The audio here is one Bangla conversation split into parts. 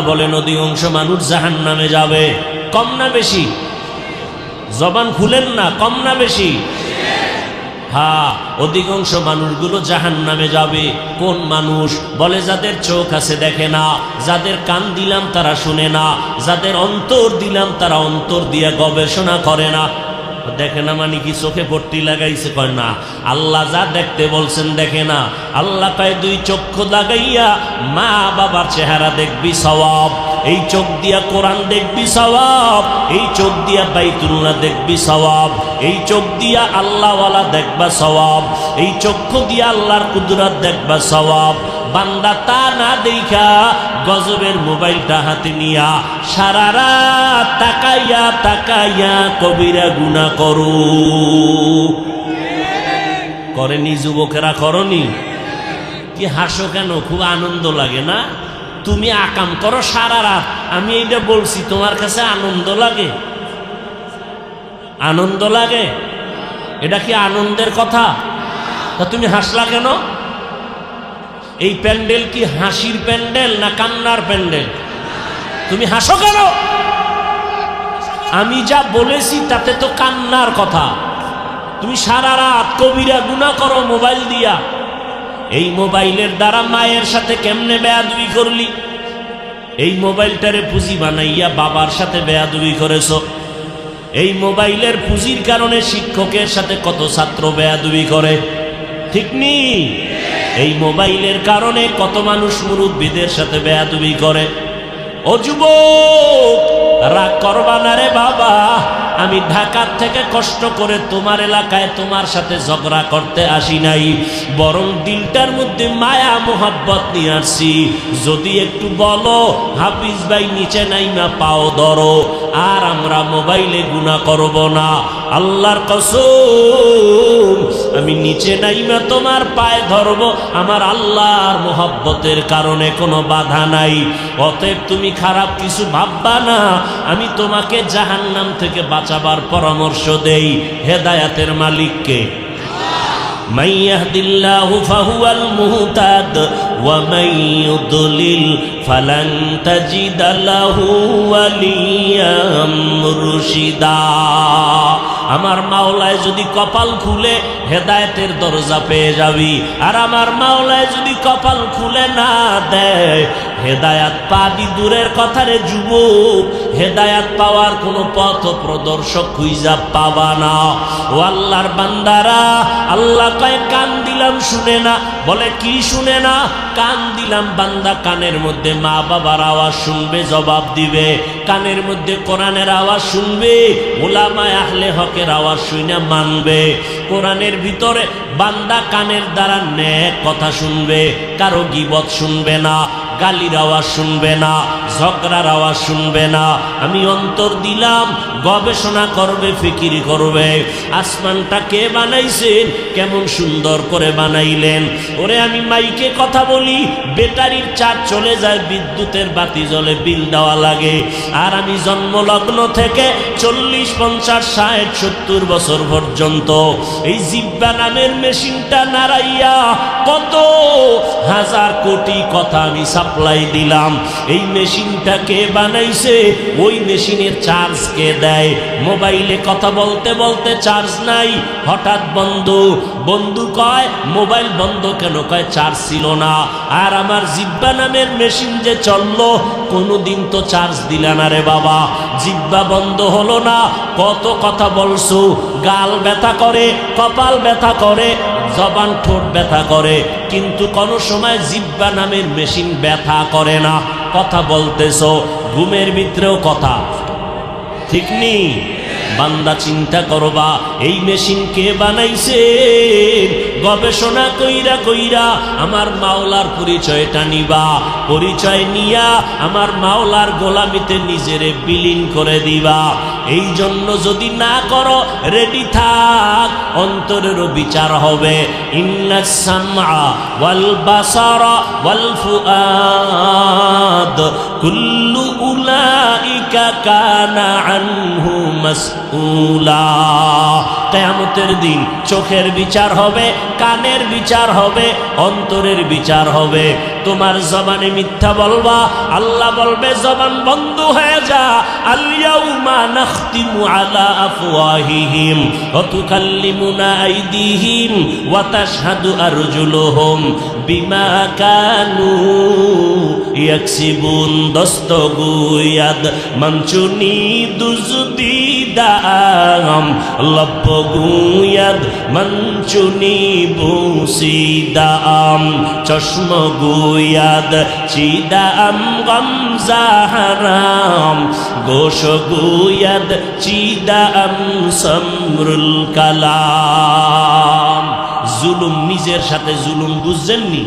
আল্লাহ বলেন অধিকাংশ মানুষ জাহান নামে যাবে। কম না বেশি? জবান খুলেন না? কম না বেশি? হ্যাঁ অধিকাংশ মানুষগুলো জাহান নামে যাবে। কোন মানুষ? বলে, যাদের চোখ আছে দেখে না, যাদের কান দিলাম তারা শুনে না, যাদের অন্তর দিলাম তারা অন্তর দিয়ে গবেষণা করে না। দেখে না মানে কি চোখে পট্টি লাগাইছে? কয় না। আল্লাহ যা দেখতে বলছেন দেখে না। আল্লাহ কয় দুই চক্ষু লাগাইয়া মা বাবার চেহারা দেখবি সওয়াব। এই চোখ দিয়া কোরআন দেখবি সওয়াব। এই চোখ দিয়া বাইতুল্লাহ দেখবি সওয়াব। এই চোখ দিয়া আল্লাহওয়ালা দেখবা সওয়াব। এই চক্ষু দিয়া আল্লাহর কুদরত দেখবা সওয়াব। বান্দা তা না দেখা গজবের মোবাইলটা হাতে নিয়া সারা রাত তাকাইয়া তাকাইয়া কবিরা গুণা করো। করেনি যুবকেরা, করনি? কি হাসো কেন? খুব আনন্দ লাগে না? তুমি আকাম করো, সারা রাত, আমি এইটা বলছি, তোমার কাছে আনন্দ লাগে? আনন্দ লাগে? এটা কি আনন্দের কথা? তা তুমি হাসলা কেন? এই প্যান্ডেল কি হাসির প্যান্ডেল না কান্নার প্যান্ডেল? তুমি হাসো কেন? আমি যা বলেছি তাতে তো কান্নার কথা। তুমি সারা রাত কবিরা গুণা করো মোবাইল দিয়া। এই মোবাইলের দ্বারা মায়ের সাথে কেমনে বেয়াদুবি করলি? এই মোবাইলটারে পুঁজি বানাইয়া বাবার সাথে বেয়াদুবি করেছ। এই মোবাইলের পুঁজির কারণে শিক্ষকের সাথে কত ছাত্র বেয়াদুবি করে? ঠিক নি? এই মোবাইলের কারণে কত মানুষ মুরব্বীদের সাথে বেয়াদুবি করে। ও যুবক, রাগ করবা না রে বাবা। আমি ঢাকার থেকে কষ্ট করে তোমার এলাকায় তোমার সাথে ঝগড়া করতে আসি নাই। বরং দিলটার মধ্যে মায়া, মোহাব্বত নিয়ে আসছি। যদি একটু বলো, হাফিজ ভাই নিচে নাই না পাও ধরো। আর আমরা মোবাইলে গুণা করব না। আল্লাহর কসম, আমি নিচে নাইমা তোমার পায়ে ধরব। আমার আল্লাহর মোহাব্বতের কারণে কোনো বাধা নাই। অতএব তুমি খারাপ কিছু ভাববা না। আমি তোমাকে জাহান্নাম থেকে বাঁচাবার পরামর্শ দেই। হেদায়াতের মালিককে। মাইয়াহদিল্লাহু ফাহুয়াল মুহতাদ। ومن يضلل فلن تجد له وليا مرشدا আমার মাওলায় যদি কপাল খুলে হেদায়েতের দরজা পেয়ে যাবি আর আমার মাওলায় যদি কপাল খুলে না দেয় হেদায়াত পাবি দূরের কথা রে যুবক, হেদায়াত পাওয়ার কোনো পথ প্রদর্শক খুঁজা পাবা না। ও আল্লাহর বান্দারা, আল্লাহ কয়, কান দিলাম শুনে না। বলে, কি শুনে না? কান দিলাম বান্দা কানের মধ্যে মা বাবার আওয়াজ শুনবে, জবাব দিবে। কানের মধ্যে কোরআনের আওয়াজ শুনবে ওলামায় আহলে হকের আওয়াজ শুনে মানবে। কোরআনের ভিতরে বান্দা কানের দ্বারা ন্যাক কথা শুনবে, কারও গিবত শুনবে না। গালির আওয়াজ শুনবে না, ঝগড়ার আওয়াজ শুনবে না। আমি অন্তর দিলাম, গবেষণা করবে, ফিকির করবে। আসমানটা কে বানাইছেন? কেমন সুন্দর করে বানাইলেন। ওরে আমি মাইকে কথা বলি বেটারির চার্জ চলে যায়, বিদ্যুতের বাতি জলে বিল দেওয়া লাগে। আর আমি জন্মলগ্ন থেকে চল্লিশ, পঞ্চাশ, ষাট, সত্তর বছর পর্যন্ত এই জিব্বা নামের মেশিনটা নাড়াইয়া কত হাজার কোটি কথা আমি সাপ্লাই দিলাম। এই মেশিনটা কে বানাইছে? ওই মেশিনের চার্জ কে দেয়? মোবাইলে কথা বলতে বলতে চার্জ নাই। হঠাৎ বন্ধ, বন্ধু কয়, মোবাইল বন্ধ কেন? কয়, চার্জ ছিল না। আর আমার জিব্বা নামের মেশিন যে চলল, কোনোদিন তো চার্জ দিলা না রে বাবা। জিব্বা বন্ধ হলো না। কত কথা বলছো? গাল ব্যথা করে, কপাল ব্যথা করে। জবান ঠোঁট ব্যথা করে, কিন্তু কোনো সময় জিব্বা নামের মেশিন ব্যথা করে না। কথা বলতেছ, ঘুমের ভিতরেও কথা। ঠিক নেই বান্দা চিন্তা করবা, এই মেশিন কে বানাইছে? গবেষণা কইরা কইরা আমার মাওলার পরিচয়টা নিবা। পরিচয় নিয়া আমার মাওলার গোলামিতে নিজেরে বিলীন করে দিবা। এই জন্য যদি না করো রেডি থাক অন্তরেরও বিচার হবে। কুল্লু কানা আনহু মাসউলা। কিয়ামতের দিন চোখের বিচার হবে, কানের বিচার হবে, অন্তরের বিচার হবে। তোমার জবানে মিথ্যা বলবা, আল্লাহ বলবে, জবান বন্ধ হয়ে যা। আলিয়াউমা নাখতিমু দুজদি দাম লব লব্বগুয়াদ মঞ্চুনি বুসিদাম, চশমগুয়াদ চিদাম, গমজাহারাম, গোশগুয়াদ চিদাম, সমরুল কালাম। জুলুম নিজের সাথে জুলুম বুঝছেননি?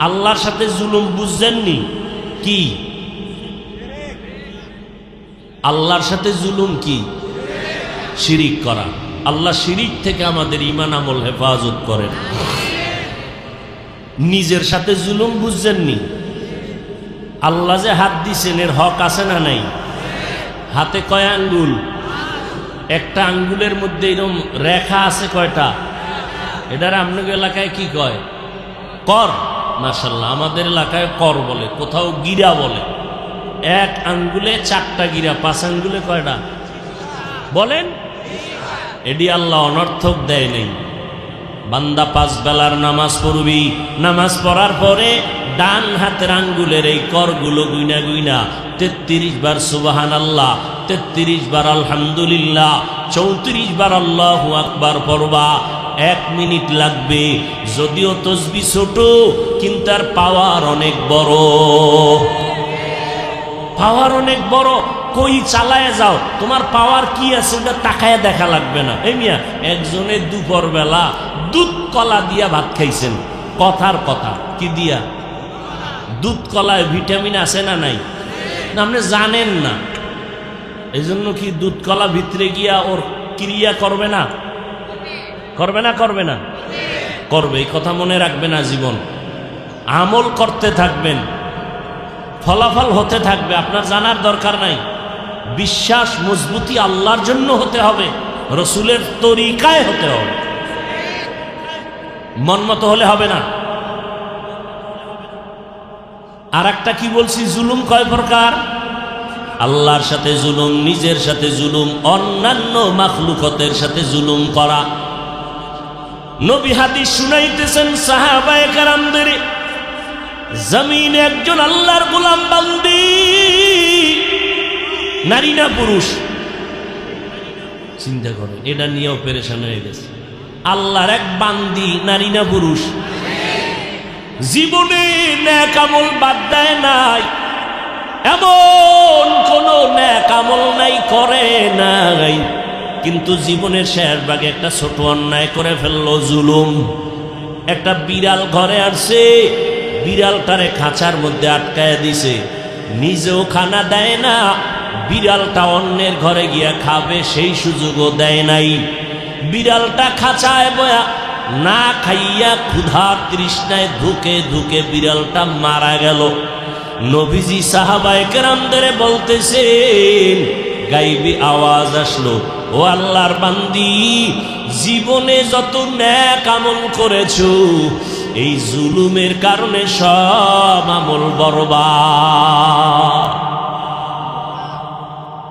আল্লাহর সাথে জুলুম বুঝছেননি? কি? আল্লাহর সাথে জুলুম কি? শিরিক করা। আল্লাহ শিরিক থেকে আমাদের ইমান আমল হেফাজত করেন। নিজের সাথে জুলুম বুঝছেননি? আল্লাহ যে হাত দিছেন, এর হক আছে না নাই? হাতে কয় আঙ্গুল? একটা আঙ্গুলের মধ্যে এরকম রেখা আছে কয়টা? এটার আপনাকে এলাকায় কি কয়? কর। মাসাল্লাহ আমাদের এলাকায় কর বলে, কোথাও গিরা বলে। এক আঙ্গুলে, চারটা গিরা, পাঁচ আঙ্গুলে কয়টা? বলেন। এডি আল্লাহ অনর্থক দেয় নেই। বান্দা পাঁচ বেলার নামাজ পড়বি। নামাজ পড়ার পরে ডান হাতের আঙ্গুলের এই করগুলো গুইনা গুইনা, তেত্রিশ বার সুবাহান আল্লাহ তেত্রিশ বার আলহামদুলিল্লাহ, চৌত্রিশ বার আল্লাহ আকবার পড়বা। এক মিনিট লাগবে। যদিও তসবি ছোট, কিন্তু তার পাওয়ার অনেক বড়। পাওয়ার অনেক বড়, কই চালায় যাও? তোমার পাওয়ার কি আছে ওটা তাকায় দেখা লাগবে না। এই মিয়া একজনের দুপুর বেলা দুধ কলা দিয়া ভাত খাইছেন। কথার কথা, কি দিয়া? দুধ কলায় ভিটামিন আছে না নাই? আপনি জানেন না। এই জন্য কি দুধ কলা ভিতরে গিয়া ওর ক্রিয়া করবে না? করবে না করবে না? করবে, এই কথা মনে রাখবে না জীবন আমল করতে থাকবেন। ফলাফল হতে থাকবে, আপনার জানার দরকার নাই। বিশ্বাস, মজবুতি আল্লাহর জন্য হতে হবে, রসুলের তরিকায় হতে হবে। মন মতো হলে হবে না। আর একটা কি বলছি, জুলুম কয় প্রকার? আল্লাহর সাথে জুলুম, নিজের সাথে জুলুম, অন্যান্য মাখলুকতের সাথে জুলুম করা। নবী হাদিস শুনাইতেছেন সাহাবায় কারামদের জমিনে একজন আল্লাহর গোলাম বান্দি। নারী না পুরুষ? চিন্তা করেন, এটা নিয়েও পেরেশান হয়ে গেছে। আল্লাহর এক বান্দি, নারী না পুরুষ? জীবনে ন্যাক আমল বাদ দেয় নাই। এমন কোন ন্যাকামল নাই, করে নাই। কিন্তু জীবনের শেষ ভাগে একটা ছোট অন্যায় করে ফেলল, জুলুম। একটা বিড়াল ঘরে আসছে বিড়ালটারে খাঁচার মধ্যে আটকায় দিছে। নিজেও খানা দেয় না, বিড়ালটা অন্যের ঘরে গিয়া খাবে, সেই সুযোগও দেয় নাই। বিড়ালটা খাঁচায় বয়া না খাইয়া ক্ষুধা তৃষ্ণায় ধুকে ধুকে বিড়ালটা মারা গেল। নবীজি সাহাবায় কেরামদের বলতেছেন, গাইবি আওয়াজ আসলো, ও আল্লাহর বান্দি, জীবনে যত ন্যাক আমল করেছ এই জুলুমের কারণে সব আমল বরবাদ।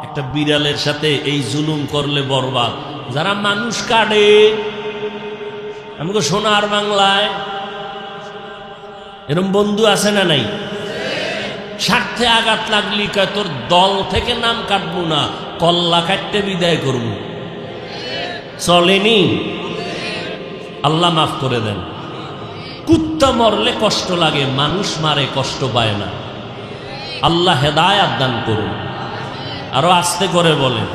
একটা বিড়ালের সাথে এই জুলুম করলে বরবাদ। যারা মানুষ কাটে আমাকে সোনার বাংলায়? এরম বন্ধু আছে না নাই? স্বার্থে আঘাত লাগলি কয়, তোর দল থেকে নাম কাটবো না, কল্লা কাটতে বিদায় করব। চলেনি? আল্লাহ মাফ করে দেন। কুত্তা মরলে কষ্ট লাগে, মানুষ মারে, কষ্ট পায় না। আল্লাহ হেদায়াত দান করুন। আরও আস্তে করে বলেন।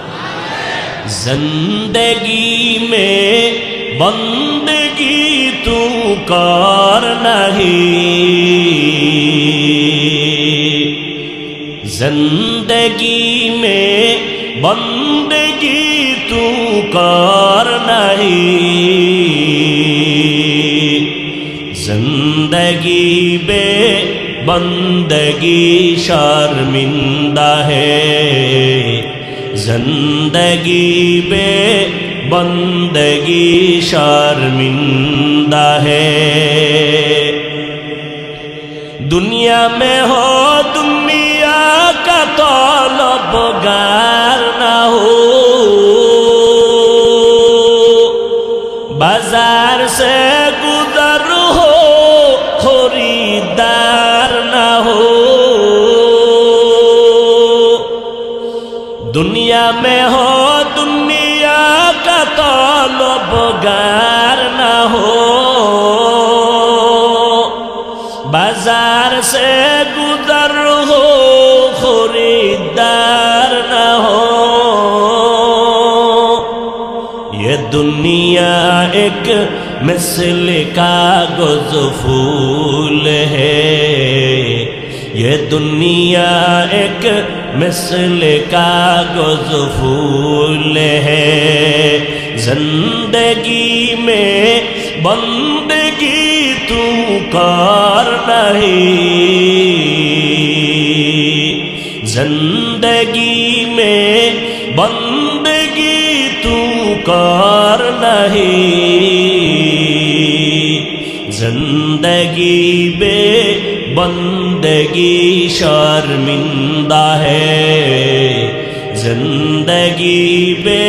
জিন্দগি মে বন্দগি তু কর নাহি। জিন্দগি মে বন্দগি তু কর নাহি। زندگی بے بندگی شرمندہ ہے زندگی بے بندگی شرمندہ ہے دنیا میں ہو دنیا کا طلبگار बाजार से गुजर हो खरीदार न हो ये दुनिया एक मिसल कागज फूल है ये दुनिया एक मिसल कागज फूल है जिंदगी में बंदगी तू कर नहीं जिंदगी में बंदगी तू कर नहीं जिंदगी बे बंदगी शर्मिंदा है। ज़िंदगी बे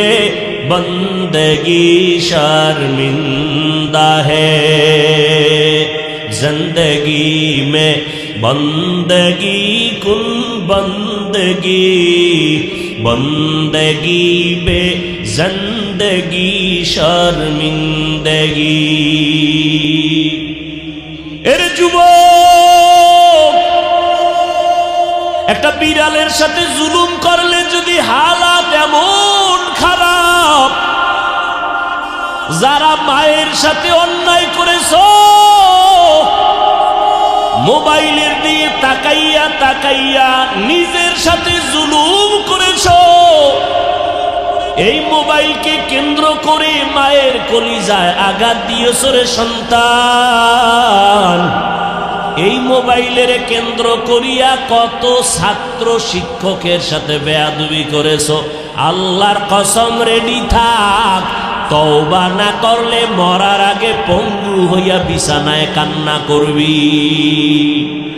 बंदगी शर्मिंदा है। ज़िंदगी में बंदगी कुन बंदगी। बंदगी बे ज़िंदगी शर्मिंदगी। এর একটা বিড়ালের সাথে জুলুম করলে যদি হালাত এমন খারাপ, যারা মায়ের সাথে অন্যায় করেছ, মোবাইলের দিয়ে তাকাইয়া তাকাইয়া নিজের সাথে জুলুম করেছ, এই মোবাইলকে কেন্দ্র করে মায়ের কলিজায় আঘাত দিয়েছ রে সন্তান। এই মোবাইলের কেন্দ্র করিয়া কত ছাত্র শিক্ষকের সাথে বেয়াদুবি করেছ? আল্লাহর কসম রেডি থাক। তওবা না করলে মরার আগে পঙ্গু হইয়া বিছানায় কান্না করবি।